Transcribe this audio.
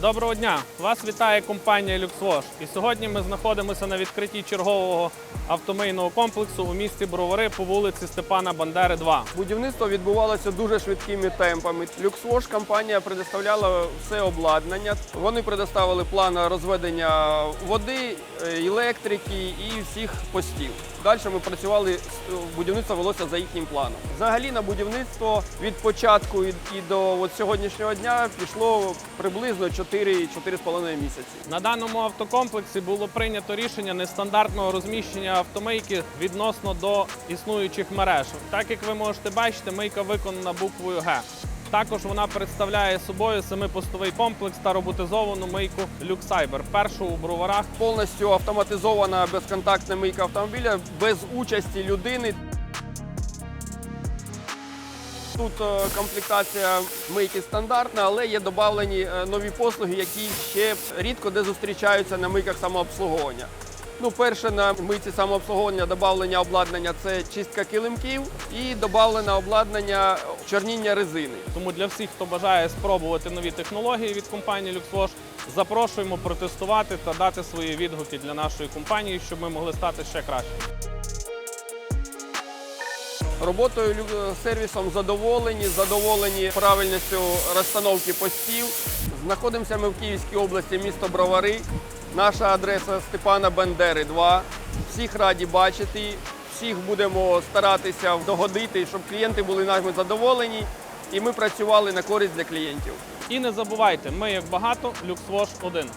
Доброго дня! Вас вітає компанія LuxWash. І сьогодні ми знаходимося на відкритті чергового автомийного комплексу у місті Бровари по вулиці Степана Бандери, 2. Будівництво відбувалося дуже швидкими темпами. Люксвош компанія предоставляла все обладнання. Вони предоставили план розведення води, е, електрики і всіх постів. Далі ми працювали, будівництво велося за їхнім планом. Взагалі на будівництво від початку і до от сьогоднішнього дня пішло приблизно 4-4,5 місяці. На даному автокомплексі було прийнято рішення нестандартного розміщення автомийки відносно до існуючих мереж. Так як ви можете бачити, мийка виконана буквою Г. Також вона представляє собою семипостовий комплекс та роботизовану мийку LuxCyber, першу у броварах Повністю автоматизована безконтактна мийка автомобіля без участі людини. Тут е, комплектація мийки стандартна, але є додавлені е, нові послуги, які ще рідко де зустрічаються на мийках самообслуговування. Ну, перше на мийці самообслуговування додавлення обладнання це чистка килимків і додавлене обладнання чорніння резини. Тому для всіх, хто бажає спробувати нові технології від компанії LuxWash, запрошуємо протестувати та дати свої відгуки для нашої компанії, щоб ми могли стати ще краще. Роботою сервісом задоволені, задоволені правильністю розстановки постів. Знаходимося ми в Київській області, місто Бровари. Наша адреса Степана Бендери 2. Всіх раді бачити, всіх будемо старатися догодити, щоб клієнти були нами задоволені і ми працювали на користь для клієнтів. І не забувайте, ми як багато, LuxWash один.